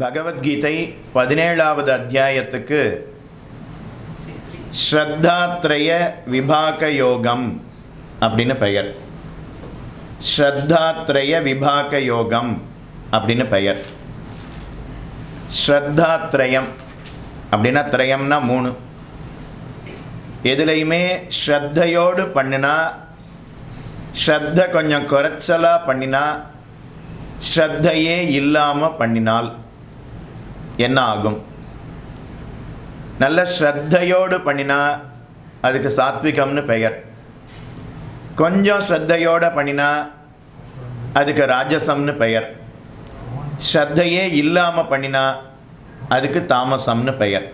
பகவத்கீதை பதினேழாவது அத்தியாயத்துக்கு ஸ்ரத்தாத்ரய விபாக யோகம் அப்படின்னு பெயர். ஸ்ரத்தாத்ரய விபாக யோகம் அப்படின்னு பெயர். ஸ்ரத்தாத்ரயம் அப்படின்னா திரயம்னா மூணு. எதுலையுமே ஸ்ரத்தையோடு பண்ணினா ஸ்ரத்த கொஞ்சம் குறைச்சலாக பண்ணினா ஸ்ரத்தையே இல்லாமல் பண்ணினால் என்ன ஆகும் நல்ல ஸ்ரத்தையோடு பண்ணினா அதுக்கு சாத்விகம்னு பெயர். கொஞ்சம் ஸ்ரத்தையோடு பண்ணினா அதுக்கு ராஜசம்னு பெயர். ஸ்ரத்தையே இல்லாமல் பண்ணினா அதுக்கு தாமசம்னு பெயர்.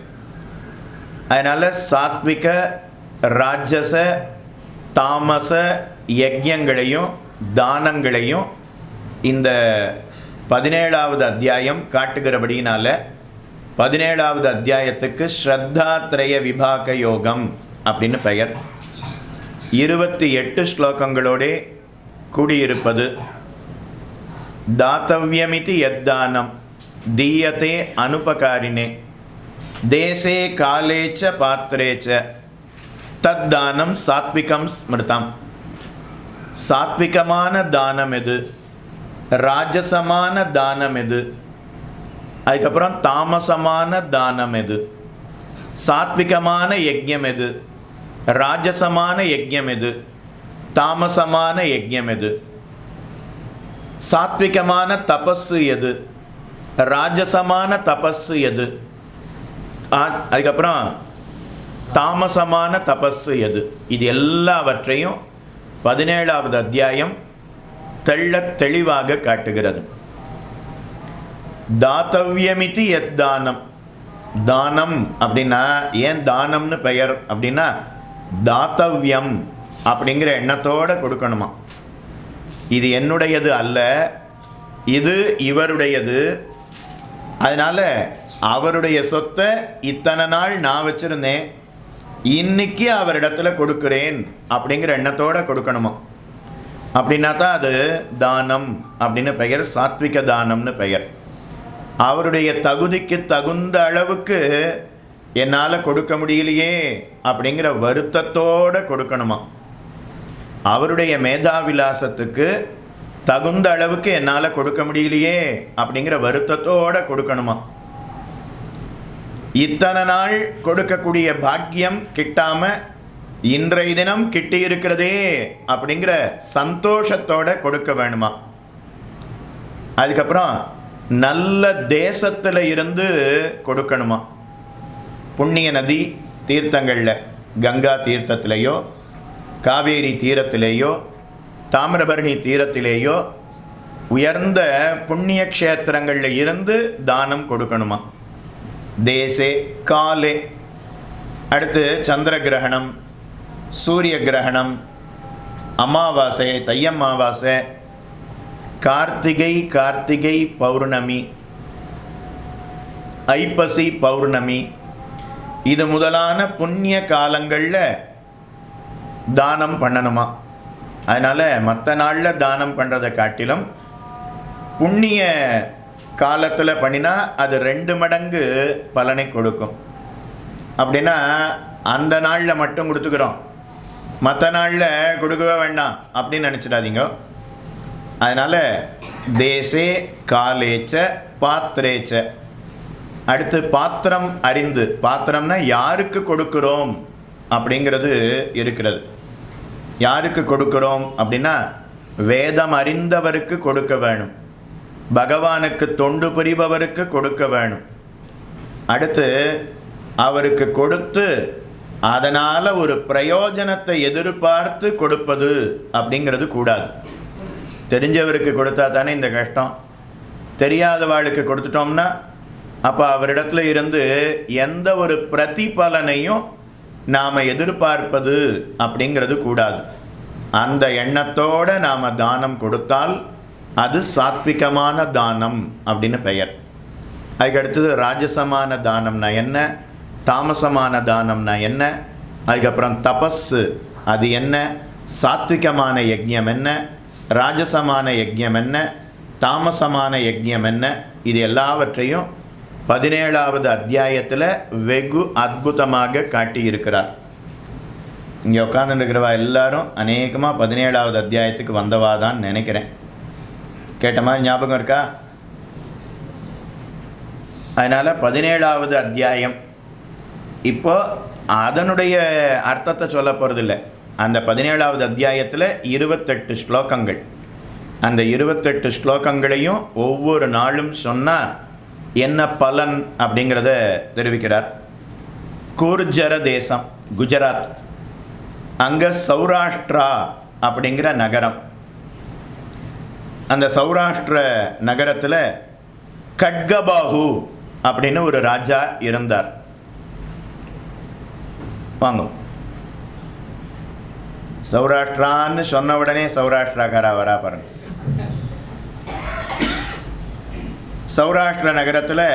அதனால் சாத்விக ராஜச தாமச யஜ்யங்களையும் தானங்களையும் இந்த பதினேழாவது அத்தியாயம் காட்டுகிறபடியினால் பதினேழாவது அத்தியாயத்துக்கு ஸ்ரத்தாத்ரய விபாக யோகம் அப்படின்னு பெயர். இருபத்தி எட்டு ஸ்லோகங்களோடே கூடியிருப்பது. தாத்தவியமிதி யத்தானம் தீயத்தே அனுபகாரினே தேசே காலே ச பாத்திரே தத்தானம் சாத்விகம் ஸ்மிருதம். சாத்விகமான தானம் எது? ராஜசமான தானம் எது? அதுக்கப்புறம் தாமசமான தானம் எது? சாத்விகமான யஜ்யம் எது? ராஜசமான யஜ்யம் எது? தாமசமான யஜ்யம் எது? சாத்விகமான தபஸு எது? ராஜசமான தபஸு எது? ஆ- அதுக்கப்புறம் தாமசமான தபஸு எது? இது எல்லாவற்றையும் பதினேழாவது அத்தியாயம் தெள்ள தெளிவாக காட்டுகிறது. தாத்தவியமிதி எத் தானம். தானம் அப்படின்னா ஏன் தானம்னு பெயர்? அப்படின்னா தாத்தவியம் அப்படிங்கிற எண்ணத்தோட கொடுக்கணுமா? இது என்னுடையது அல்ல இது இவருடையது. அதனால் அவருடைய சொத்தை இத்தனை நாள் நான் வச்சுருந்தேன் இன்னைக்கு அவரிடத்துல கொடுக்குறேன் அப்படிங்கிற எண்ணத்தோடு கொடுக்கணுமா? அப்படின்னா தான் அது தானம் அப்படின்னு பெயர் சாத்விக தானம்னு பெயர். அவருடைய தகுதிக்கு தகுந்த அளவுக்கு என்னால் கொடுக்க முடியலையே அப்படிங்கிற வருத்தத்தோடு கொடுக்கணுமா? அவருடைய மேதாவிலாசத்துக்கு தகுந்த அளவுக்கு என்னால் கொடுக்க முடியலையே அப்படிங்கிற வருத்தத்தோடு கொடுக்கணுமா? இத்தனை நாள் கொடுக்கக்கூடிய பாக்கியம் கிட்டாம இன்றைய தினம் கிட்டி இருக்கிறதே அப்படிங்கிற சந்தோஷத்தோட கொடுக்க வேணுமா? அதுக்கப்புறம் நல்ல தேசத்தில் இருந்து கொடுக்கணுமா? புண்ணிய நதி தீர்த்தங்களில் கங்கா தீர்த்தத்திலேயோ காவேரி தீரத்திலேயோ தாமிரபரணி தீரத்திலேயோ உயர்ந்த புண்ணிய க்ஷேத்திரங்களில் இருந்து தானம் கொடுக்கணுமா? தேசே காலே. அடுத்து சந்திர கிரகணம் சூரிய கிரகணம் அமாவாசை தையம்மாவாசை கார்த்திகை கார்த்திகை பௌர்ணமி. ஐப்பசி பௌர்ணமி. இது முதலான புண்ணிய காலங்களில் தானம் பண்ணணுமா? அதனால் மற்ற நாளில் தானம் பண்ணுறதை காட்டிலும் புண்ணிய காலத்தில் பண்ணினா அது ரெண்டு மடங்கு பலனை கொடுக்கும். அப்படின்னா அந்த நாளில் மட்டும் கொடுத்துக்கிறோம். மற்ற நாளில் கொடுக்கவே வேண்டாம் அப்படின்னு நினச்சிடாதீங்க. அதனால் தேசே காலேச்ச பாத்திரேச்ச அடுத்து பாத்திரம் அறிந்து. பாத்திரம்னா யாருக்கு கொடுக்கிறோம் அப்படிங்கிறது இருக்கிறது. யாருக்கு கொடுக்கிறோம் அப்படின்னா வேதம் அறிந்தவருக்கு கொடுக்க வேணும். பகவானுக்கு தொண்டு புரிபவருக்கு கொடுக்க வேணும். அடுத்து அவருக்கு கொடுத்து அதனால் ஒரு பிரயோஜனத்தை எதிர்பார்த்து கொடுப்பது அப்படிங்கிறது கூடாது. தெரிஞ்சவருக்கு கொடுத்தா தானே இந்த கஷ்டம். தெரியாதவாளுக்கு கொடுத்துட்டோம்னா அப்போ அவரிடத்துல இருந்து எந்த ஒரு பிரதிபலனையும் நாம் எதிர்பார்ப்பது அப்படிங்கிறது கூடாது. அந்த எண்ணத்தோடு நாம் தானம் கொடுத்தால் அது சாத்விகமான தானம் அப்படின்னு பெயர். அதுக்கடுத்தது ராஜசமான தானம்னா என்ன? தாமசமான தானம்னா என்ன? அதுக்கப்புறம் தபஸ் அது என்ன? சாத்விகமான யஜ்யம் என்ன? ராஜசமான யஜ்யம் என்ன? தாமசமான யஜ்யம் என்ன? இது எல்லாவற்றையும் பதினேழாவது அத்தியாயத்தில் வெகு அற்புதமாக காட்டியிருக்கிறார். இங்கே உட்காந்துருக்கிறவா எல்லாரும் அநேகமாக பதினேழாவது அத்தியாயத்துக்கு வந்தவா தான் நினைக்கிறேன். கேட்ட மாதிரி ஞாபகம் இருக்கா? அதனால் பதினேழாவது அத்தியாயம். இப்போ அதனுடைய அர்த்தத்தை சொல்ல போகிறதில்ல அந்த பதினேழாவது அத்தியாயத்தில் இருபத்தெட்டு ஸ்லோகங்கள். அந்த இருபத்தெட்டு ஸ்லோகங்களையும் ஒவ்வொரு நாளும் சொன்னால் என்ன பலன் அப்படிங்கிறத தெரிவிக்கிறார். கூர்ஜர தேசம் குஜராத். அங்கே சௌராஷ்டிரா அப்படிங்கிற நகரம். அந்த சௌராஷ்டிர நகரத்தில் கட்கபாகு அப்படின்னு ஒரு ராஜா இருந்தார். வாங்க. சௌராஷ்டிரான்னு சொன்ன உடனே சௌராஷ்டிராக்காரா வரா பாருங்க சௌராஷ்டிர நகரத்தில்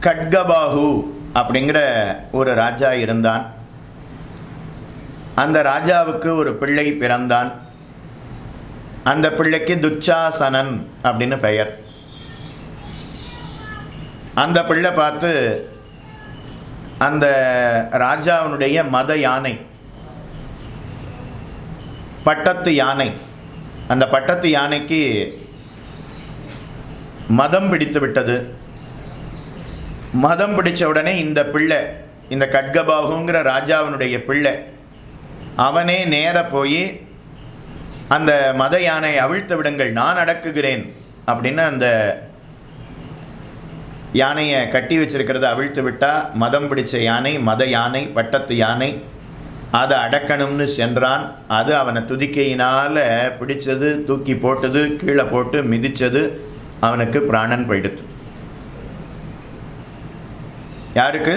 கட்கபாகு அப்படிங்கிற ஒரு ராஜா இருந்தான் அந்த ராஜாவுக்கு ஒரு பிள்ளை பிறந்தான் அந்த பிள்ளைக்கு துச்சாசனன் அப்படின்னு பெயர் அந்த பிள்ளை பார்த்து அந்த ராஜாவினுடைய மத யானை பட்டத்து யானை. அந்த பட்டத்து யானைக்கு மதம் பிடித்து விட்டது. மதம் பிடிச்ச உடனே இந்த பிள்ளை இந்த கட்கபாகுங்கிற ராஜாவினுடைய பிள்ளை அவனே நேர போய் அந்த மத யானை அவிழ்த்து விடுங்கள் நான் அடக்குகிறேன் அப்படின்னு அந்த யானையை கட்டி வச்சிருக்கிறத அவிழ்த்து விட்டா மதம் பிடிச்ச யானை மத யானை பட்டத்து யானை அதை அடக்கணும்னு சென்றான். அது அவனை துதிக்கையினால் பிடிச்சது தூக்கி போட்டது கீழே போட்டு மிதித்தது அவனுக்கு பிராணன் போயிடுது. யாருக்கு?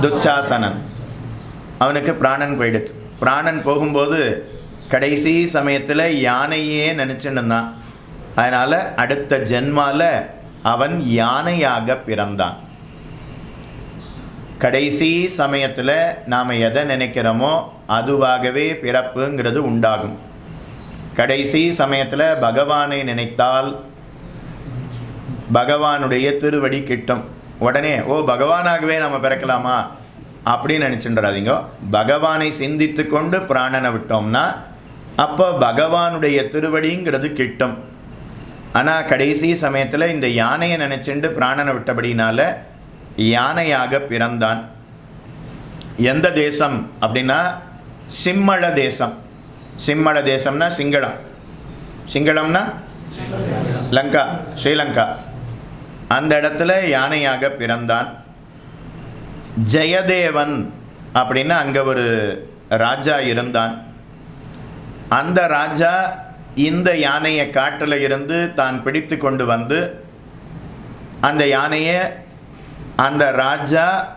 துச்சாசனன். அவனுக்கு பிராணன் போயிடுது. பிராணன் போகும்போது கடைசி சமயத்தில் யானையே நினச்சின்னு தான் அதனால் அடுத்த ஜென்மால அவன் யானையாக பிறந்தான். கடைசி சமயத்தில் நாம் எதை நினைக்கிறோமோ அதுவாகவே பிறப்புங்கிறது உண்டாகும். கடைசி சமயத்தில் பகவானை நினைத்தால் பகவானுடைய திருவடி கிட்டும். உடனே ஓ பகவானாகவே நம்ம பிறக்கலாமா? அப்படின்னு நினச்சின்றாதீங்க. பகவானை சிந்தித்து கொண்டு பிராணனை விட்டோம்னா அப்போ பகவானுடைய திருவடிங்கிறது கிட்டும். ஆனால் கடைசி சமயத்தில் இந்த யானையை நினச்சிண்டு பிராணனை விட்டபடினால யானையாக பிறந்தான். எந்த தேசம் அப்படின்னா சிம்மள தேசம். சிம்மள தேசம்னா சிங்களம். சிங்களம்னா லங்கா ஸ்ரீலங்கா. அந்த இடத்துல யானையாக பிறந்தான். ஜெயதேவன் அப்படின்னு அங்கே ஒரு ராஜா இருந்தான். அந்த ராஜா இந்த யானையை காட்டில் இருந்து தான் பிடித்து கொண்டு வந்து அந்த யானையை அந்த ராஜா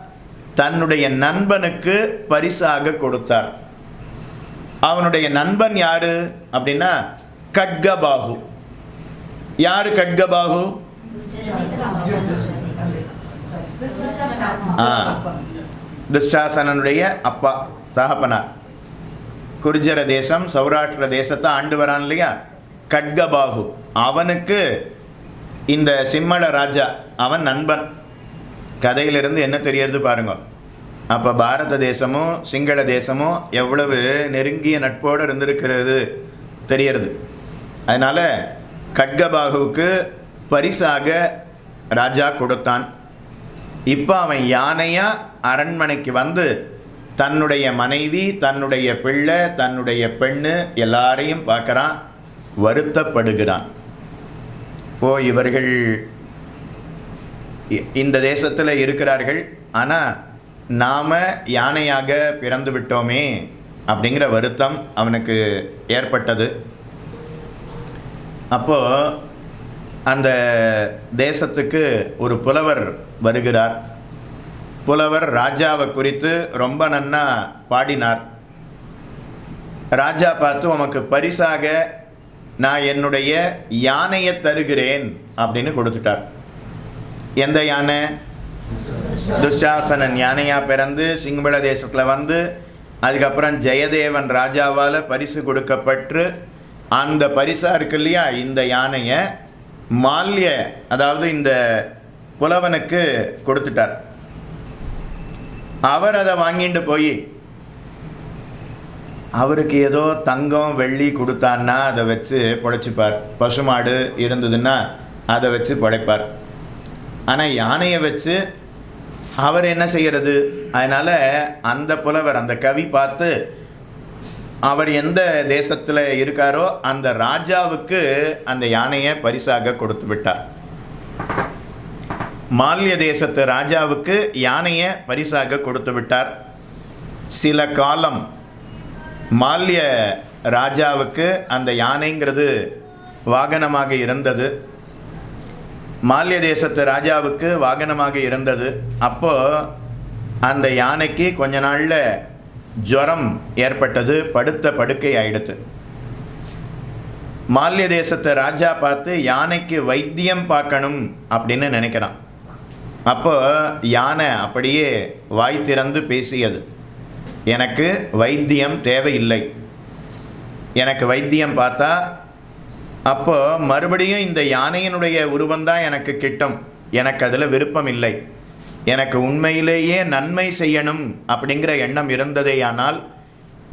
தன்னுடைய நண்பனுக்கு பரிசாக கொடுத்தார். அவனுடைய நண்பன் யாரு அப்படின்னா கட்கபாகு. யாரு கட்கபாகு? துஷாசனனுடைய அப்பா தகப்பனார். குர்ஜர தேசம் சௌராஷ்டிர தேசத்தை ஆண்டு வரான் இல்லையா? கட்கபாகு. அவனுக்கு இந்த சிம்மள ராஜா அவன் நண்பன். கதையிலிருந்து என்ன தெரியறது பாருங்க. அப்போ பாரத தேசமும் சிங்கள தேசமும் எவ்வளவு நெருங்கிய நட்போடு இருந்திருக்கிறது தெரியறது அதனால் கட்கபாகுவுக்கு பரிசாக ராஜா கொடுத்தான். இப்போ அவன் யானையாக அரண்மனைக்கு வந்து தன்னுடைய மனைவி தன்னுடைய பிள்ளை தன்னுடைய பெண்ணு எல்லாரையும் பார்க்குறான் வருத்தப்படுகிறான். ஓ இவர்கள் இந்த தேசத்தில் இருக்கிறார்கள். ஆனால் நாம் யானையாக பிறந்து விட்டோமே அப்படிங்கிற வருத்தம் அவனுக்கு ஏற்பட்டது. அப்போது அந்த தேசத்துக்கு ஒரு புலவர் வருகிறார். புலவர் ராஜாவை குறித்து ரொம்ப நன்னா பாடினார். ராஜா பார்த்து உமக்கு பரிசாக நான் என்னுடைய யானையை தருகிறேன் அப்படின்னு கொடுத்துட்டார். எந்த யானை? துஷாசனன் யானையாக பிறந்து சிங்கள தேசத்தில் வந்து அதுக்கப்புறம் ஜெயதேவன் ராஜாவால் பரிசு கொடுக்கப்பட்டு அந்த பரிசாக இருக்கு இல்லையா? இந்த யானையை மால்ய அதாவது இந்த புலவனுக்கு கொடுத்துட்டார். அவர் அதை வாங்கிட்டு போய் அவருக்கு ஏதோ தங்கம் வெள்ளி கொடுத்தான்னா அதை வச்சு பொழைச்சிப்பார். பசுமாடு இருந்ததுன்னா அதை வச்சு பிழைப்பார். ஆனால் யானையை வச்சு அவர் என்ன செய்கிறது அதனால் அந்த புலவர் அந்த கவி பார்த்து அவர் எந்த தேசத்தில் இருக்காரோ அந்த ராஜாவுக்கு அந்த யானையை பரிசாக கொடுத்து விட்டார். மால்ய தேசத்து ராஜாவுக்கு யானையை பரிசாக கொடுத்து விட்டார். சில காலம் மால்ய ராஜாவுக்கு அந்த யானைங்கிறது வாகனமாக இருந்தது. மால்ய தேசத்து ராஜாவுக்கு வாகனமாக இருந்தது. அப்போ அந்த யானைக்கு கொஞ்ச நாளில் ஜுரம் ஏற்பட்டது படுத்த படுக்கை ஆயிடுத்து. மால்ய தேசத்தை ராஜா பார்த்து யானைக்கு வைத்தியம் பார்க்கணும் அப்படின்னு நினைக்கிறான். அப்போ யானை அப்படியே வாய் திறந்து பேசியது. எனக்கு வைத்தியம் தேவையில்லை. எனக்கு வைத்தியம் பார்த்தா அப்போ மறுபடியும் இந்த யானையினுடைய உருவந்தான் எனக்கு கிட்டும். எனக்கு அதில் விருப்பம் இல்லை எனக்கு உண்மையிலேயே நன்மை செய்யணும் அப்படிங்கிற எண்ணம் இருந்ததேயானால்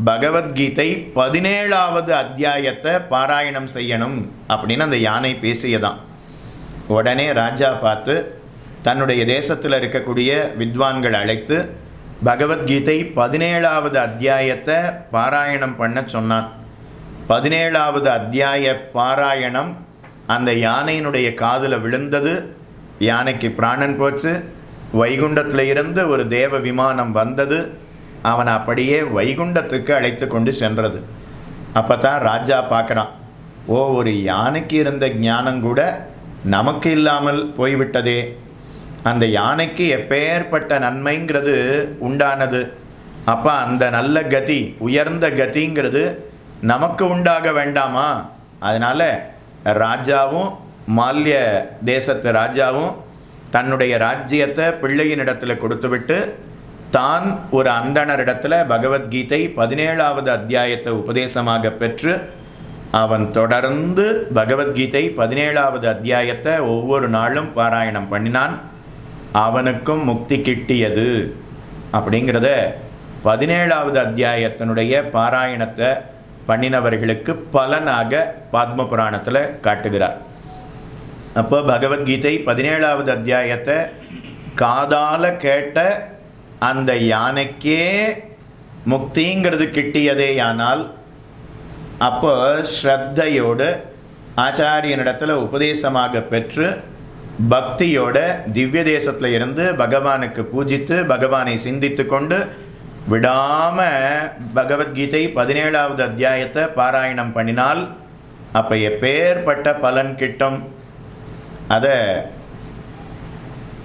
பகவத்கீதை பதினேழாவது அத்தியாயத்தை பாராயணம் செய்யணும் அப்படின்னு அந்த யானை பேசியதான் உடனே ராஜா பார்த்து தன்னுடைய தேசத்தில் இருக்கக்கூடிய வித்வான்கள் அழைத்து பகவத்கீதை பதினேழாவது அத்தியாயத்தை பாராயணம் பண்ண சொன்னான். பதினேழாவது அத்தியாய பாராயணம். அந்த யானையினுடைய காதில் விழுந்தது. யானைக்கு பிராணன் போச்சு. வைகுண்டத்தில் இருந்து ஒரு தேவ விமானம் வந்தது. அவன் அப்படியே வைகுண்டத்துக்கு அழைத்து கொண்டு சென்றது. அப்போ தான் ராஜா பார்க்குறான் ஓ ஒரு யானைக்கு இருந்த ஞானம் கூட நமக்கு இல்லாமல் போய்விட்டதே. அந்த யானைக்கு எப்பேற்பட்ட நன்மைங்கிறது உண்டானது. அப்போ அந்த நல்ல கதி உயர்ந்த கதிங்கிறது நமக்கு உண்டாக வேண்டாமா? அதனால் ராஜாவும் மால்ய தேசத்து ராஜாவும் தன்னுடைய ராஜ்யத்தை பிள்ளையினிடத்தில் கொடுத்துவிட்டு தான் ஒரு அந்தணரிடத்தில் பகவத்கீதை பதினேழாவது அத்தியாயத்தை உபதேசமாக பெற்று அவன் தொடர்ந்து பகவத்கீதை பதினேழாவது அத்தியாயத்தை ஒவ்வொரு நாளும் பாராயணம் பண்ணினான். அவனுக்கும் முக்தி கிட்டியது. அப்படிங்கிறத பதினேழாவது அத்தியாயத்தினுடைய பாராயணத்தை பண்ணினவர்களுக்கு பலனாக பத்ம புராணத்தில் காட்டுகிறார். அப்போ பகவத்கீதை பதினேழாவது அத்தியாயத்தை காதால் கேட்ட அந்த யானைக்கே முக்திங்கிறது கிட்டியதேயானால் அப்போ ஸ்ரத்தையோடு ஆச்சாரியனிடத்தில் உபதேசமாக பெற்று பக்தியோட திவ்ய தேசத்தில் இருந்து பகவானுக்கு பூஜித்து பகவானை சிந்தித்து கொண்டு விடாம பகவத்கீதை பதினேழாவது அத்தியாயத்தை பாராயணம் பண்ணினால் அப்போ எப்பேற்பட்ட பலன் கிட்டும். அதை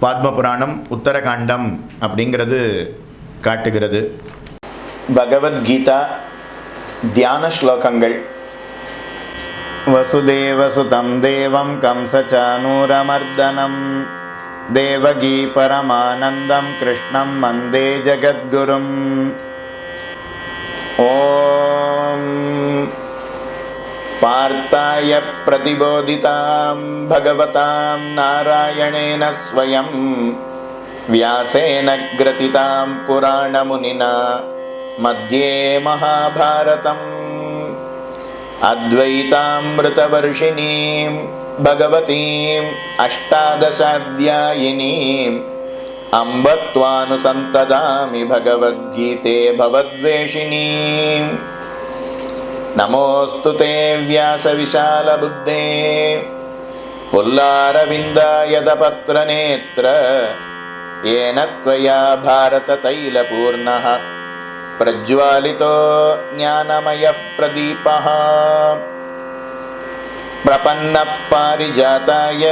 பாத்ம புராணம் உத்தரகாண்டம் அப்படிங்கிறது காட்டுகிறது. பகவத்கீதா தியான ஸ்லோகங்கள். வசுதேவசுதம் தேவம் கம்சச்சானூரமர்தனம் देवगी परमानन्दं कृष्णं मन्दे जगद्गुरुम् ॐ पार्ताय प्रतिबोधितां भगवतां नारायणेन स्वयं व्यासेन ग्रथितां पुराणमुनिना मध्ये महाभारतम् अद्वैतामृतवर्षिणीं भगवतीम् अष्टादशाध्यायिनीम् अम्ब त्वानुसन्तदामि भगवद्गीते भवद्वेषिणीम् नमोऽस्तु ते व्यासविशालबुद्धे। पुल्लारविन्दायतपत्रनेत्र येन त्वया भारततैलपूर्णः। प्रज्वालितो ज्ञानमयप्रदीपः प्रपन्नः पारिजाताय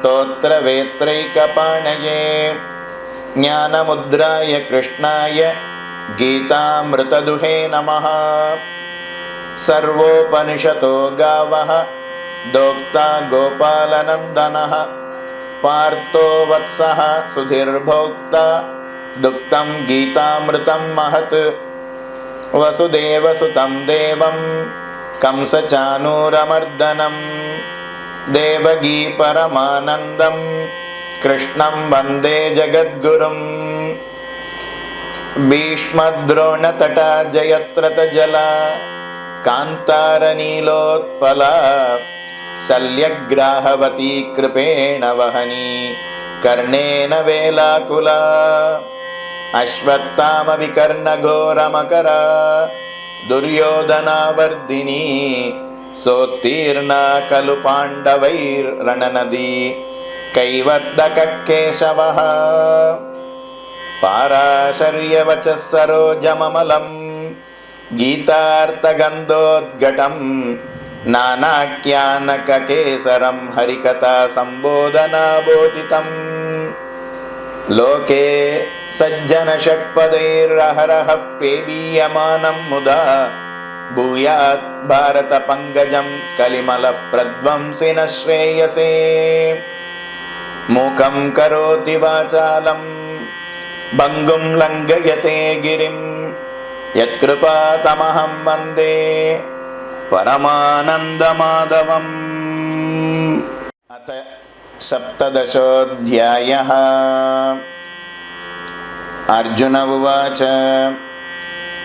स्तोत्रवेत्रैकपाणये ज्ञानमुद्राय कृष्णाय गीतामृतदुहे नमः। सर्वोपनिषतो गावः दोक्ता गोपालनन्दनः पार्थो वत्सः सुधीर्भोक्ता दुक्तं गीतामृतं महत् वसुदेवसुतं देवं कंसचानूरमर्दनं देवगी परमानन्दं कृष्णं वन्दे जगद्गुरुम्। भीष्मद्रोणतटा जयत्रतजला कान्तारनीलोत्पला शल्यग्राहवती कृपेण वहनी कर्णेन वेलाकुला। अश्वत्थामविकर्णघोरमकरा दुर्योधनावर्धिनी सोत्तीर्णा खलु पाण्डवैर्रणनदी कैवर्तककेशवः पाराशर्यवचः सरोजममलं गीतार्थगन्धोद्घटं नानाख्यानककेसरं हरिकथा सम्बोधनाबोधितम् लोके सज्जनषट्पदैरहरहः पेबीयमानं मुदा भूयात् भारतपङ्कजं कलिमलः प्रध्वंसि न श्रेयसे मूकं करोति वाचालं भङ्गुं लङ्घयते गिरिं यत्कृपातमहं वन्दे परमानन्दमाधवम् अथ सप्तदशोऽध्यायः। अर्जुन उवाच,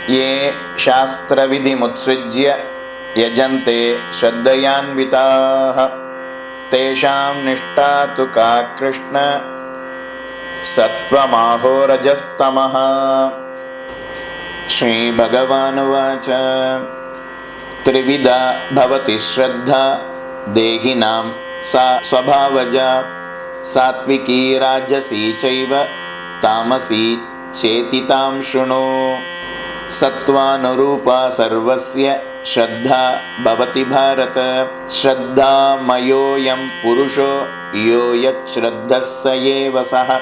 ये शास्त्रविधिमुत्सृज्य यजन्ते श्रद्धयान्विताः। तेषां निष्ठा तु का कृष्ण? सत्त्वमाहोरजस्तमः श्रीभगवानुवाच, त्रिविधा भवति श्रद्धा, देहिनां सा स्वभावजा सात्विकी राजसी चैव तामसी चेति तां शृणु। सत्त्वानुरूपा सर्वस्य श्रद्धा भवति भारत। श्रद्धामयोऽयं पुरुषो यो यच्छ्रद्धः स एव सः।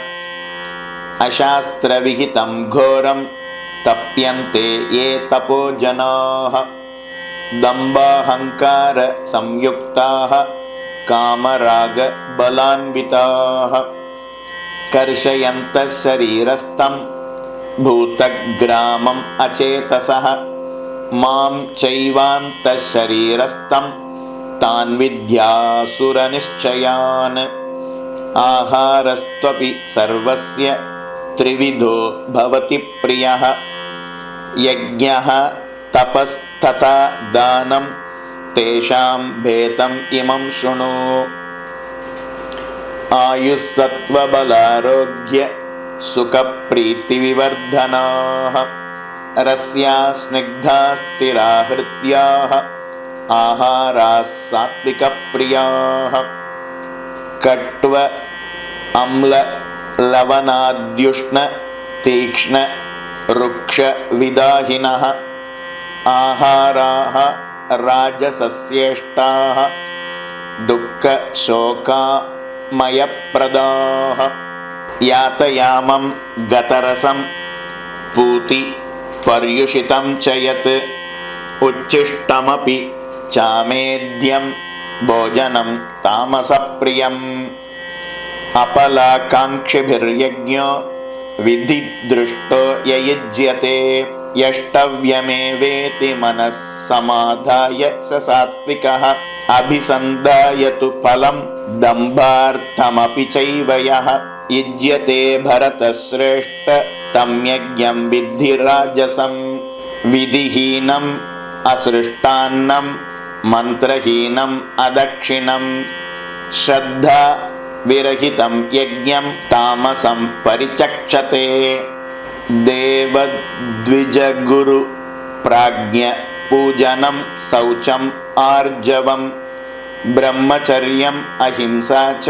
अशास्त्रविहितं घोरं तप्यन्ते ये तपो जनाः दम्बाहङ्कारसंयुक्ताः कामरागबलान्विताः। कर्षयन्तः शरीरस्थं भूतग्रामम् अचेतसः। मां चैवान्तः शरीरस्थं तान् विद्यासुरनिश्चयान्। आहारस्त्वपि सर्वस्य त्रिविधो भवति प्रियः। यज्ञः तपस्तथा दानं तेषां भेदम् इमं शृणु। आयुस्सत्त्वबलारोग्य सुखप्रीतिविवर्धनाः रस्या स्निग्धा स्थिरा हृद्याः आहाराः सात्विकप्रियाः। कट्व अम्ललवणाद्युष्ण तीक्ष्ण रुक्षविदाहिनः आहाराः राजसस्येष्टाः दुःखशोकामयप्रदाः। यातयामं गतरसं पूति पर्युषितं च यत् उच्छिष्टमपि चामेद्यं भोजनं तामसप्रियम्। अपलाकाङ्क्षिभिर्यज्ञो विधिदृष्टो ययुज्यते यष्टव्यमेवेति मनः समाधाय स सात्विकः। अभिसन्धाय तु फलं दम्भार्थमपि चैव यः। युज्यते भरतश्रेष्ठ तं यज्ञं विद्धि राजसं विधिहीनम् असृष्टान्नं मन्त्रहीनम् अदक्षिणं श्रद्धा विरहितं यज्ञं तामसं परिचक्षते देवद्विजगुरुप्राज्ञपूजनं शौचम् आर्जवं ब्रह्मचर्यम् अहिंसा च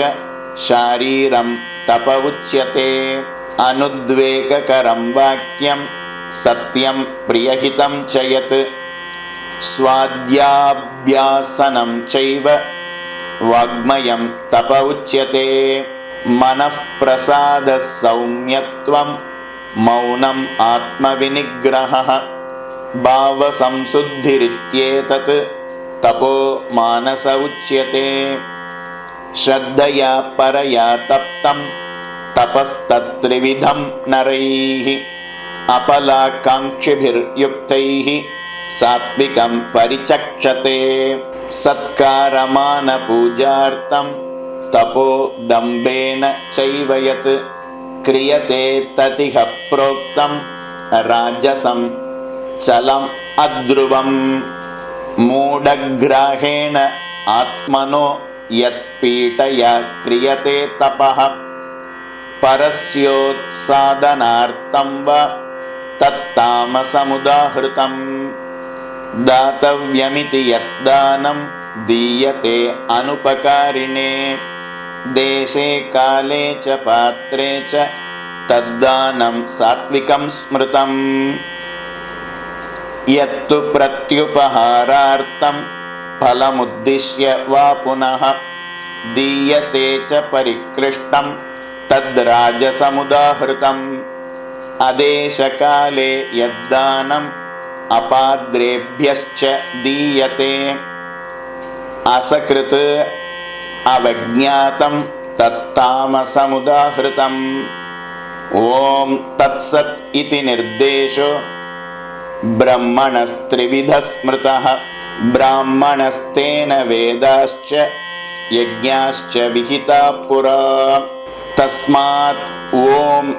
शारीरं तप उच्यते अनुद्वेगकरं वाक्यं सत्यं प्रियहितं च यत् स्वाद्याभ्यासनं चैव वाग्मयं तप उच्यते मनः प्रसादः सौम्यत्वं मौनम् आत्मविनिग्रहः। भावसंशुद्धिरित्येतत्। तपो मानस उच्यते। श्रद्धया परया तप्तं तपस्तत्त्रिविधं नरैः। अपलाकाङ्क्षिभिर्युक्तैः। सात्विकं परिचक्षते। सत्कारमानपूजार्थं तपो दम्भेन चैव यत् क्रियते ततिह प्रोक्तं राजसं चलम् अध्रुवं मूढग्राहेण आत्मनो यत्पीठया क्रियते तपः। परस्योत्सादनार्थं वा तत्तामसमुदाहृतम्। दातव्यमिति यद्दानं दीयते अनुपकारिणे देशे काले च पात्रे च तद्दानं सात्विकं स्मृतम्। यत्तु प्रत्युपहारार्थं फलमुद्दिश्य वा पुनः दीयते च परिकृष्टं तद्राजसमुदाहृतम्। अदेशकाले यद्दानम् अपाद्रेभ्यश्च दीयते। असकृत् अवज्ञातं तत्तामसमुदाहृतम्। ॐ तत्सत् इति निर्देशो। ब्रह्मणस्त्रिविधः स्मृतः ब्राह्मणस्तेन वेदाश्च यज्ञाश्च विहिता पुरा। तस्मात् ॐ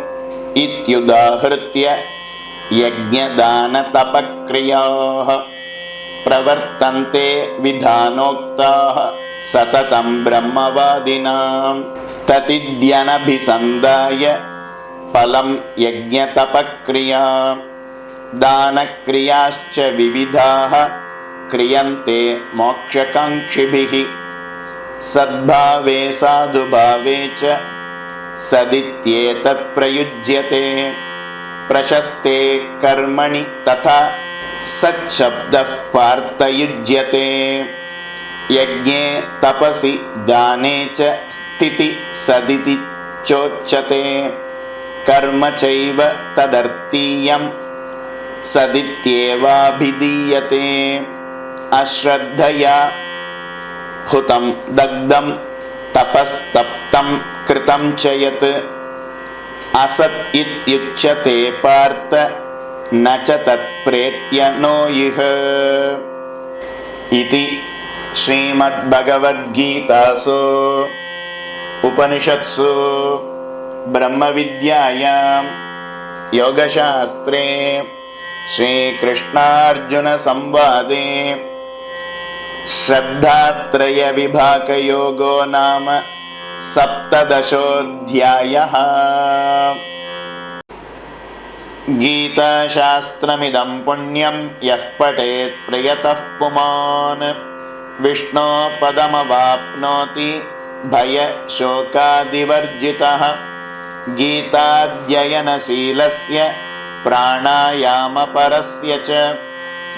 इत्युदाहृत्य यज्ञदानतपक्रियाः प्रवर्तन्ते विधानोक्ताः सततं ब्रह्मवादिनां ततिद्यनभिसन्धाय फलं यज्ञतपक्रिया दानक्रियाश्च विविधाः क्रियन्ते मोक्षकाङ्क्षिभिः। सद्भावे साधुभावे च सदित्येतत् प्रयुज्यते। प्रशस्ते कर्मणि तथा सच्छब्दः पार्थयुज्यते यज्ञे तपसि दाने च स्थिति सदिति चोच्यते। कर्म चैव तदर्थीयं सदित्येवाभिधीयते। अश्रद्धया हुतं दग्धं तपस्तप्तं कृतं च यत्। असत् इत्युच्यते पार्थ न च तत्प्रेत्य नो इह। इति श्रीमद्भगवद्गीतासु उपनिषत्सु ब्रह्मविद्यायां योगशास्त्रे श्रीकृष्णार्जुनसंवादे श्रद्धात्रयविभागयोगो नाम सप्तदशोऽध्यायः। गीताशास्त्रमिदं पुण्यं यः पठेत् प्रयतः पुमान् विष्णोपदमवाप्नोति भयशोकादिवर्जितः। गीताध्ययनशीलस्य प्राणायामपरस्य च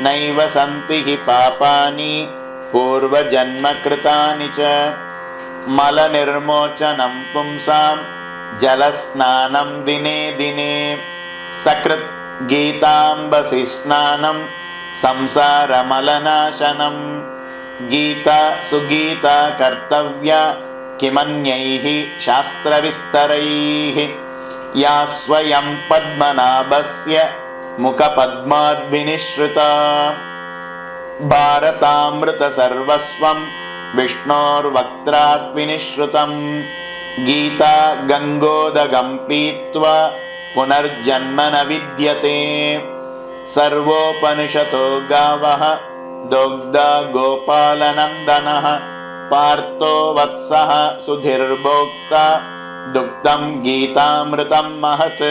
नैव सन्ति हि पापानि पूर्वजन्मकृतानि च। मलनिर्मोचनं पुंसां जलस्नानं दिने दिने। सकृत् गीताम्बसि स्नानं संसारमलनाशनं गीता सुगीता कर्तव्या किमन्यैः शास्त्रविस्तरैः या स्वयं पद्मनाभस्य मुखपद्माद्विनिश्रुता भारतामृतसर्वस्वं विष्णोर्वक्त्रात् विनिश्रुतं गीता गङ्गोदगं पीत्वा पुनर्जन्म न विद्यते सर्वोपनिषतो गावः दोग्धा गोपालनन्दनः पार्थो वत्सः सुधिर्भोक्ता दुग्धं गीतामृतं महत्।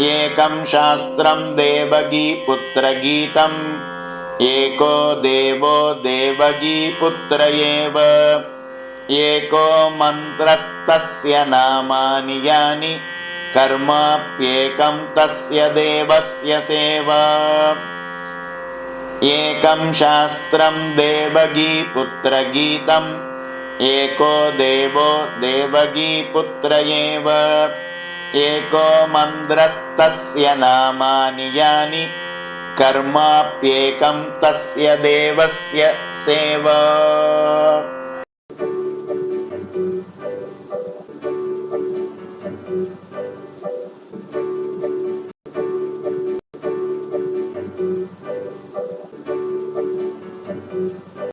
एकं शास्त्रं देवगीपुत्रगीतम् एको देवो देवगीपुत्र एव एको मन्त्रस्तस्य नामानि यानि कर्माप्येकं तस्य देवस्य सेवा एकं शास्त्रं देवगीपुत्रगीतम् एको देवो देवगीपुत्र एव एको मन्त्रस्तस्य नामानि यानि कर्माप्येकं तस्य देवस्य सेवा